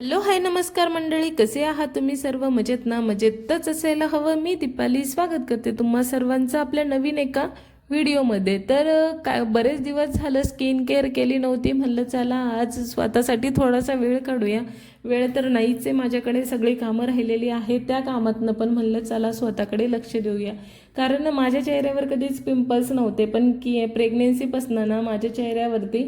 Hello hi नमस्कार मंडळी. कसे आहात तुम्ही सर्व? मजेत ना? मजेतच असायला हवं. मी दीपाली स्वागत करते तुम्हा सर्वांचं आपल्या नवीन एका व्हिडिओमध्ये. तर काय बरेच दिवस झालं स्किन केअर केली नव्हती. म्हणलं चला आज स्वतःसाठी थोडासा वेळ काढूया. वेळ तर नाहीच आहे. माझ्याकडे सगळी कामं राहिलेली आहेत त्या कामातनं. पण म्हणलं चला स्वतःकडे लक्ष देऊया. कारण माझ्या चेहऱ्यावर कधीच पिंपल्स नव्हते पण की प्रेग्नेन्सीपासनं ना माझ्या चेहऱ्यावरती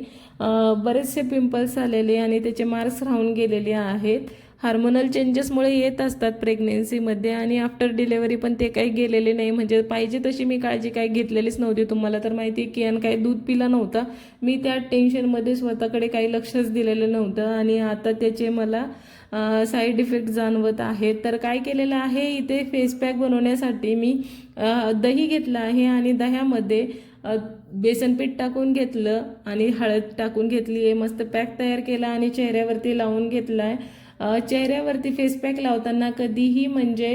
बरेचसे पिंपल्स आलेले आणि त्याचे मार्क्स राहून गेलेले आहेत. हार्मोनल चेंजेसमुळे येत असतात प्रेग्नेन्सीमध्ये आणि आफ्टर डिलेवरी पण ते काही गेलेले नाही. म्हणजे पाहिजे तशी मी काळजी काही घेतलेलीच नव्हती. तुम्हाला तर माहिती आहे की आणि काही दूध पिला नव्हता. मी त्या टेन्शनमध्ये स्वतःकडे काही लक्षच दिलेलं नव्हतं. आणि आता त्याचे मला साईड इफेक्ट जाणवत आहेत. तर काय केलेलं आहे इथे फेस पॅक बनवण्यासाठी मी दही घेतलं आहे आणि दह्यामध्ये बेसनपीठ बेसन पीठ टाकून घेतलं आणि हळद टाकून घेतली आहे. मस्त पॅक तयार केला आणि चेहऱ्यावरती लावून घेतला आहे चेहऱ्यावरती फेस पॅक लावताना कधीही म्हणजे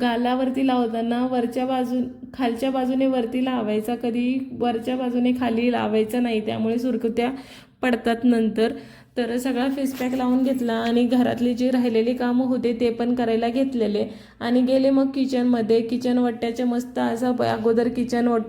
गालावरती लावताना वरच्या बाजू खालच्या बाजूने वरती लावायचा कधी वरच्या बाजूने खाली लावायचा नाही. त्यामुळे सुरकुत्या पडतात नंतर. तर सगळा फेस पॅक लावून घेतला आणि घरातली जी राहिलेली कामं होते ते पण करायला घेतलेले. आणि गेले मग किचनमध्ये किचन वट्ट्याच्या मस्त असा अगोदर किचन वट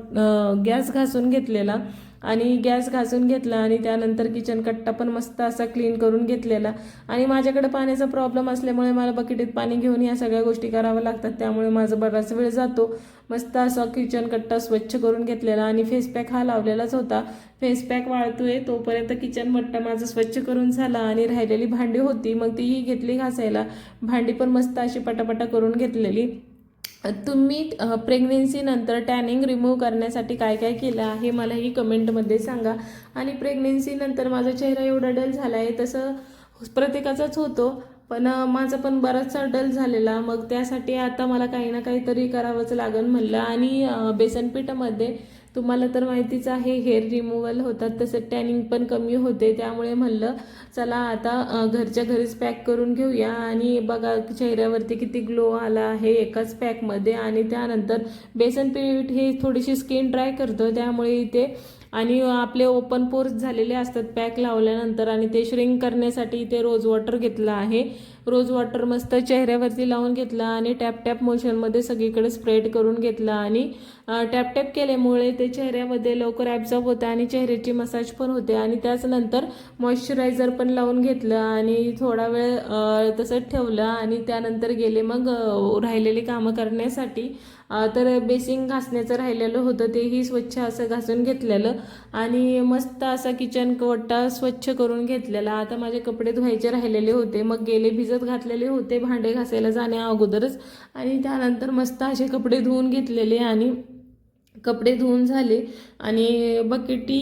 गॅस घासून घेतलेला. आणि गॅस घासून घेतला आणि त्यानंतर किचन कट्टा पण मस्त असा क्लीन करून घेतलेला. आणि माझ्याकडे पाण्याचा प्रॉब्लेम असल्यामुळे मला बकेटीत पाणी घेऊन या सगळ्या गोष्टी कराव्या लागतात. त्यामुळे माझा बराच वेळ जातो. मस्त असा किचन कट्टा स्वच्छ करून घेतलेला आणि फेस पॅक हा लावलेलाच होता. फेस पॅक वाळतोय तोपर्यंत किचन मट्टा माझं स्वच्छ करून झाला आणि राहिलेली भांडी होती. मग तीही घेतली घासायला. भांडी पण मस्त अशी पटापटा करून घेतलेली. तुम्ही प्रेग्नेन्सीनंतर टॅनिंग रिमूव्ह करण्यासाठी काय काय केलं आहे? मलाही कमेंटमध्ये सांगा. आणि प्रेग्नेन्सीनंतर माझा चेहरा एवढा डल झाला आहे तसं प्रत्येकाचाच होतो. पण माझा पण बराचसा डल झालेला. मग त्यासाठी आता मला काही ना काहीतरी करावंच लागेल म्हणलं. आणि बेसनपीठामध्ये तुम्हाला तर माहितीच आहे हेअर रिमूव्हल होतात तसं टॅनिंग पण कमी होते. त्यामुळे म्हणलं चला आता घरच्या घरीच पॅक करून घेऊया. आणि बघा चेहऱ्यावरती किती ग्लो आला आहे एकाच पॅकमध्ये आणि त्यानंतर बेसन पीठ हे थोडीशी स्किन ड्राय करतं. त्यामुळे इथे आणि आपले ओपन पोर्स झालेले असतात पॅक लावल्यानंतर. आणि ते श्रिंक करण्यासाठी इथे रोज वॉटर घेतलं आहे. रोज वॉटर मस्त चेहऱ्यावरती लावून घेतला आणि टॅप टॅप मोशनमध्ये सगळीकडे स्प्रेड करून घेतला. आणि टॅपटॅप केल्यामुळे ते चेहऱ्यामध्ये लवकर ॲब्झॉर्ब होते आणि चेहऱ्याची मसाज पण होते. आणि त्याचनंतर मॉइश्चरायझर पण लावून घेतलं आणि थोडा वेळ तसंच ठेवलं आणि त्यानंतर गेले मग राहिलेली कामं करण्यासाठी. तर बेसिंग घासण्याचं राहिलेलं होतं तेही स्वच्छ असं घासून घेतलेलं. आणि मस्त असा किचन कवट्टा स्वच्छ करून घेतलेला. आता माझे कपडे धुवायचे राहिलेले होते. मग गेले भिजत घातलेले होते भांडे घासायला जाण्या अगोदरच. आणि त्यानंतर मस्त असे कपडे धुवून घेतलेले आणि कपडे धुवून झाले आणि बकेटी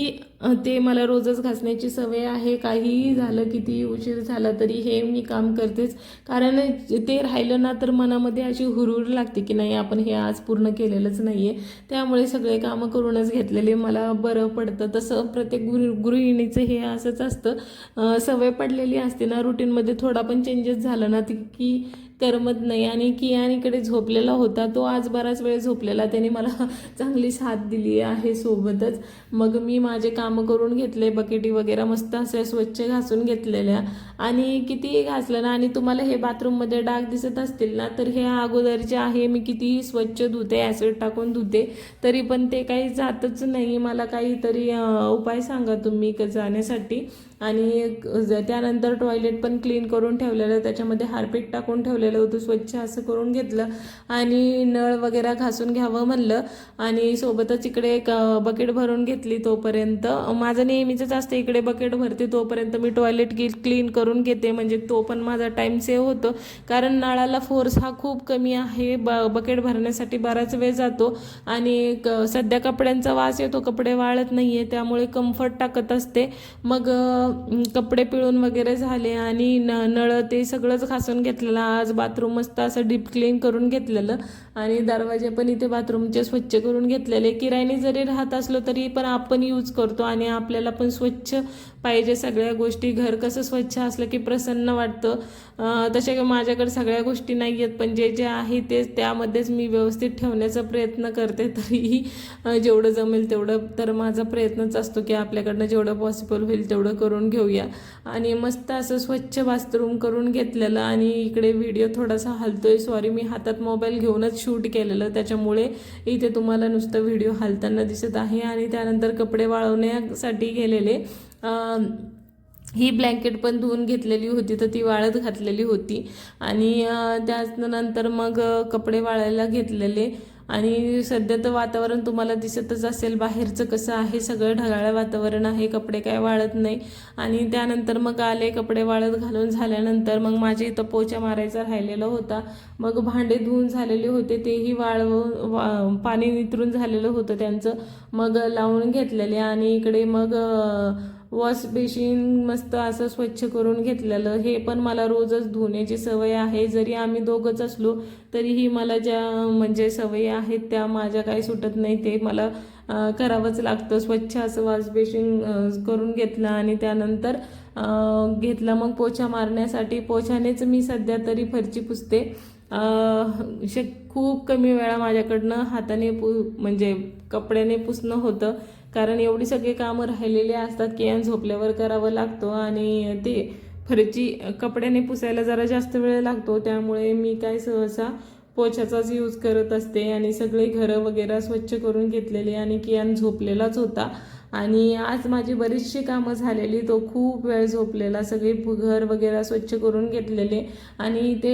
ते मला रोजच घासण्याची सवय आहे. काहीही झालं किती उशीर झाला तरी हे मी काम करतेच. कारण ते राहिलं ना तर मनामध्ये अशी हुरहुर लागते की नाही आपण हे आज पूर्ण केलेलंच नाही आहे त्यामुळे सगळे कामं करूनच घेतलेले. मला बरं पडतं. तसं प्रत्येक गृह गृहिणीचं हे असंच असतं. सवय पडलेली असते ना रुटीनमध्ये थोडा पण चेंजेस झाला ना ती की करमत नाही. आणि कियानीकडे झोपलेला होता तो आज बराच वेळ झोपलेला. त्याने मला चांगली साथ दिली आहे सोबतच. मग मी माझे कामं करून घेतले बकेटी वगैरे मस्त असे स्वच्छ घासून घेतलेल्या. आणि कितीही घासलं ना आणि तुम्हाला हे बाथरूममध्ये डाग दिसत असतील ना तर हे अगोदरचे आहे मी कितीही स्वच्छ धुते ॲसिड टाकून धुते तरी पण ते काही जातच नाही. मला काहीतरी उपाय सांगा तुम्ही क- जाण्यासाठी. आणि ज- त्यानंतर टॉयलेट पण क्लीन करून ठेवलेलं त्याच्यामध्ये हारपीट टाकून ठेवलेलं होतं स्वच्छ असं करून घेतलं. आणि नळ वगैरे घासून घ्यावं म्हणलं. आणि सोबतच इकडे एक बकेट भरून घेतली तोपर्यंत. माझं नेहमीचंच असतं इकडे बकेट भरते तोपर्यंत मी टॉयलेट क्लीन करून घेते. म्हणजे तो पण माझा टाईम सेव्ह होतो. कारण नळाला फोर्स हा खूप कमी आहे. ब बकेट भरण्यासाठी बराच वेळ जातो. आणि क- सध्या कपड्यांचा वास येतो. कपडे वाळत नाही आहे त्यामुळे कम्फर्ट टाकत असते. मग कपडे पिळून वगैरे झाले आणि न नळ ते सगळंच घासून घेतलेलं. आज बाथरूम मस्त असं डीप क्लीन करून घेतलेलं. आणि दरवाजे पण इथे बाथरूमचे स्वच्छ करून घेतलेले. किरायने जरी राहत असलो तरी पण आपण यूज करतो आणि आपल्याला पण स्वच्छ पाहिजे सगळ्या गोष्टी. घर कसं स्वच्छ असलं की प्रसन्न वाटतं. तसे की माझ्याकडे सगळ्या गोष्टी नाही आहेत पण जे जे आहे तेच त्यामध्येच मी व्यवस्थित ठेवण्याचा प्रयत्न करते तरीही जेवढं जमेल तेवढं. तर माझा प्रयत्नच असतो की आपल्याकडनं जेवढं पॉसिबल होईल तेवढं करून घेऊया. आणि मस्त असं स्वच्छ बाथरूम करून घेतलेलं आणि इकडे व्हिडिओ थोडासा हलतोय. सॉरी मी हातात मोबाईल घेऊनच शूट केलेलं. त्याच्यामुळे इथे तुम्हाला नुसतं व्हिडिओ हलताना दिसत आहे आणि त्यानंतर कपडे वाळवण्यासाठी गेलेले. ही ब्लँकेट पण धुवून घेतलेली होती तर ती वाळत घातलेली होती. आणि अं, त्यानंतर मग कपडे वाळायला घेतलेले. आणि सध्या तर वातावरण तुम्हाला दिसतच असेल बाहेरचं कसं आहे सगळं ढगाळ वातावरण आहे कपडे काय वाळत नाही. आणि त्यानंतर मग आले कपडे वाळत घालून झाल्यानंतर मग माझ्या इथं पोचा मारायचा राहिलेला होता. मग भांडे धुवून झालेले होते तेही वाळवून वा पाणी नितरून झालेलं होतं त्यांचं. मग लावून घेतलेले आणि इकडे मग वॉश बेसिन मस्त असं स्वच्छ करून घेतलेलं. हे पण मला रोजच धुण्याची सवय आहे. जरी आम्ही दोघंच असलो तरीही मला ज्या म्हणजे सवयी आहेत त्या माझ्या काही सुटत नाही. ते मला करावंच लागतं. स्वच्छ असं वॉश बेसिन करून घेतलं आणि त्यानंतर घेतला मग पोछा मारण्यासाठी. पोछानेच मी सध्या तरी फरची पुसते. अं, खूप कमी वेळा माझ्याकडनं हाताने पु म्हणजे कपड्याने पुसणं होतं. कारण एवढी सगळी कामं राहिलेली असतात की यान झोपल्यावर करावं लागतं आणि ते फरची कपड्याने पुसायला जरा जास्त वेळ लागतो. त्यामुळे मी काय सहसा पोछाचाच यूज करत असते आणि सगळे घरं वगैरे स्वच्छ करून घेतलेली आणि कियान झोपलेलाच होता. आणि आज माझी बरीचशी कामं झालेली तो खूप वेळ झोपलेला सगळे घर वगैरे स्वच्छ करून घेतलेले आणि ते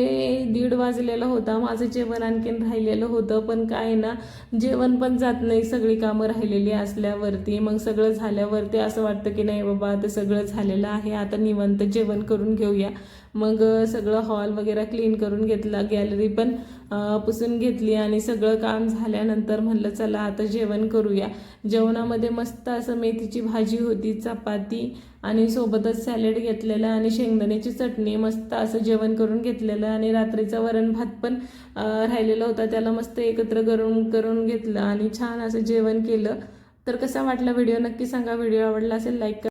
दीड वाजलेला होता माझं जेवण आणखीन राहिलेलं होतं पण काय ना जेवण पण जात नाही सगळी कामं राहिलेली असल्यावरती मग सगळं झाल्यावरती असं वाटतं की नाही बाबा आता सगळं झालेलं आहे आता निवांत जेवण करून घेऊया. मग सगळं हॉल वगैरे क्लीन करून घेतला गॅलरी पण पुसून घेतली आणि सगळं काम झाल्यानंतर म्हणलं चला आता जेवण करूया. जेवणामध्ये मस्त असं मेथीची भाजी होती चपाती आणि सोबतच सॅलेड घेतलेलं आणि शेंगदाण्याची चटणी मस्त असं जेवण करून घेतलेलं आणि रात्रीचा वरण भात पण राहिलेला होता त्याला मस्त एकत्र करून करून घेतलं आणि छान असं जेवण केलं. तर कसा वाटला व्हिडिओ? नक्की सांगा. व्हिडिओ आवडला असेल लाईक